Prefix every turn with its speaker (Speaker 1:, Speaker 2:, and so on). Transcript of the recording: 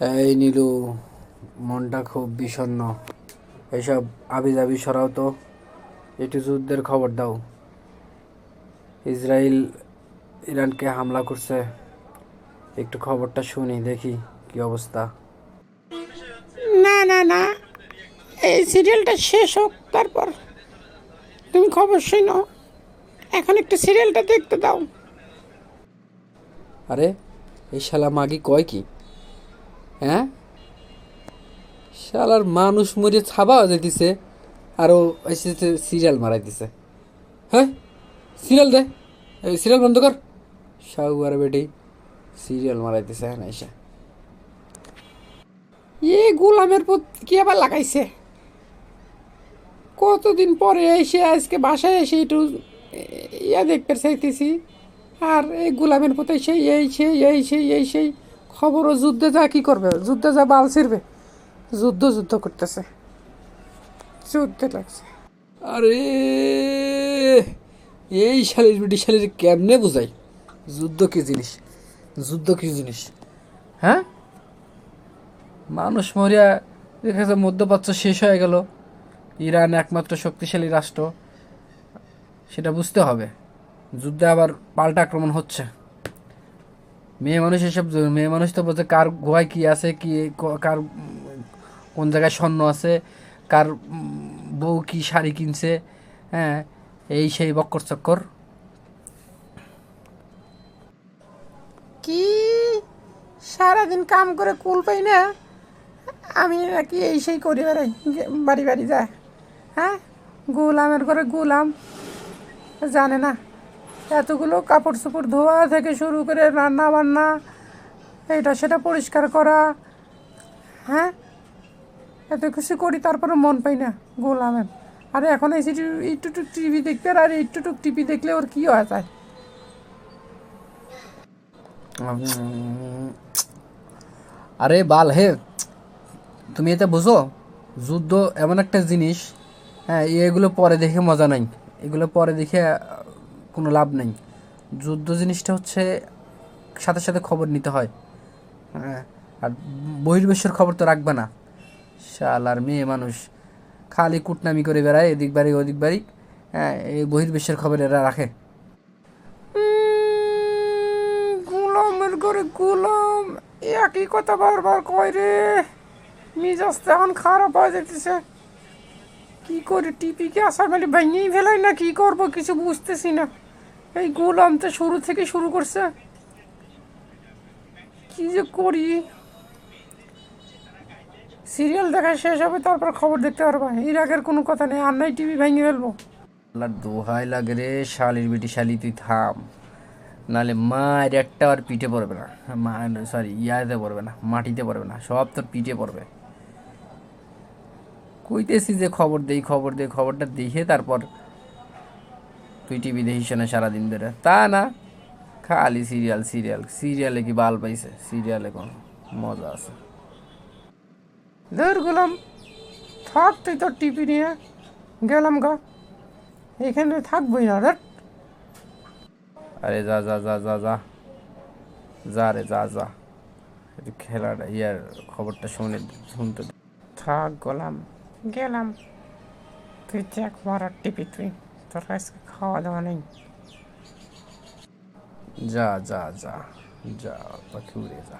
Speaker 1: এই নীলু মনটা খুব বিষণ্ণ। এইসব আবি যাবি সরাও তো। একটু যুদ্ধের খবর দাও। ইসরায়েল ইরানকে হামলা করছে। একটু খবরটা শুনি দেখি কি অবস্থা।
Speaker 2: না না না। এই সিরিয়ালটা শেষ হোক তারপর তুমি খবর শোনো। এখন একটু সিরিয়ালটা দেখতে দাও।
Speaker 1: আরে এই শালা মাগি কয় কি? হ্যাঁ? শালার মানুষ মরে ছাবা যেতেছে আরও এসেছে সিরিয়াল মারাই দিছে। হ্যাঁ? সিরিয়াল দে। সিরিয়াল বন্ধ কর। শাহু আর বেটি সিরিয়াল মারাই দিছে হ্যাঁ এসে
Speaker 2: এ গোলামের পর কি আবার লাগাইছে? কতদিন পরে এসে আজকে বাসায় এসে একটু ইয়া দেখতে চাইতেছি। আর এই গোলামের পথে সেই, এই সেই এই সেই এই সেই। খবরও যুদ্ধে যা কি করবে? যুদ্ধে যা বাল ছিড়বে। যুদ্ধ যুদ্ধ করতেছে। যুদ্ধে লাগছে।
Speaker 1: আরে, এই শালির বেটি শালির কেমনে বোঝাই? যুদ্ধ কি জিনিস? যুদ্ধ কি জিনিস? হ্যাঁ? মানুষ মরিয়া, দেখা যায় মধ্যপ্রাচ্য শেষ হয়ে গেল। ইরান একমাত্র শক্তিশালী রাষ্ট্র। সেটা বুঝতে হবে। যুদ্ধে আবার পাল্টা আক্রমণ হচ্ছে। মেয়ে মানুষ এসব মেয়ে মানুষ তো বলছে কার গোয়ায় কি আছে, কি কার কোন জায়গায় স্বর্ণ আছে, কার বউ কি শাড়ি কিনছে হ্যাঁ এই সেই বক্কর চক্কর।
Speaker 2: কি? সারাদিন কাম করে কুল পাই না? আমি নাকি এই সেই করি বেড়াই বাড়ি বাড়ি যায়। হ্যাঁ? গুলামের ঘরে গুলাম। জানে না। এতগুলো কাপড় চোপড় ধোয়া থেকে শুরু করে রান্না বান্না এটা সেটা পরিষ্কার করা হ্যাঁ? এত কিছু করি তারপরে মন পাই না, গোলামের। আর এখন এই একটু টিভি দেখতে আর একটু টিভি দেখলে ওর কী হয়ে যায়?
Speaker 1: আরে বাল, হে, তুমি এটা বুঝো? যুদ্ধ এমন একটা জিনিস হ্যাঁ এগুলো পরে দেখে মজা নাই। এগুলো পরে দেখে কোনো লাভ নেই। যুদ্ধ জিনিসটা হচ্ছে সাথে সাথে খবর নিতে হয়। হ্যাঁ আর বহির্বিশ্বের খবর তো রাখবে না। শাল আর মেয়ে মানুষ। খালি কুটনামি করে বেড়ায় এদিক বাড়ি, ওদিক বাড়ি। হ্যাঁ এই বহির্বিশ্বের খবর এরা রাখে।
Speaker 2: গোলামের ঘরে গোলাম। একই কথা বারবার কয় রে। মিজাজটা এখন খারাপ হয়ে যেতেছে কি করে টিপিকে আসার মানে ভেঙেই ফেলাই না? কি করব? কিছু বুঝতেছি না। এই গোলাম তো শুরু থেকে শুরু করছে। কি যে করি? সিরিয়াল দেখা শেষ হবে, তারপর খবর দেখতে পারবা। এর আগের কোনো কথা নেই, আর নাই টিভি ভেঙে ফেলব।
Speaker 1: আল্লাহর দোহাই লাগে রে, শালির বেটি শালি, তুই থাম। নালে মায়ের একটা আর পিঠে পড়বে না। মা, সরি, ইয়াতে পড়বে না, মাটিতে পড়বে না, সব তোর পিঠে পড়বে। কইতেছি যে খবর দেই খবর দেই, খবরটা দেখে তারপর তুই টিভি দেখিস না সারাদিন ধরে। তা না, খালি সিরিয়াল সিরিয়াল সিরিয়ালে কি বাল পাইছে? সিরিয়ালে কোন মজা আছে।
Speaker 2: ধর গোলাম, থাক তুই তোর টিপি নিয়ে। গেলাম গা। এখানে থাকবই না, ধর।
Speaker 1: আরে যা যা যা যা যা। যা রে, যা যা। খেলাটা, ইয়ার খবরটা শুনে, শুনতে।
Speaker 2: থাক গোলাম। গেলাম তুই দেখ মারার টিপি তুই তোর আজকে খাওয়া দাওয়া নেই
Speaker 1: যা যা যা যা পাখি উড়ে যা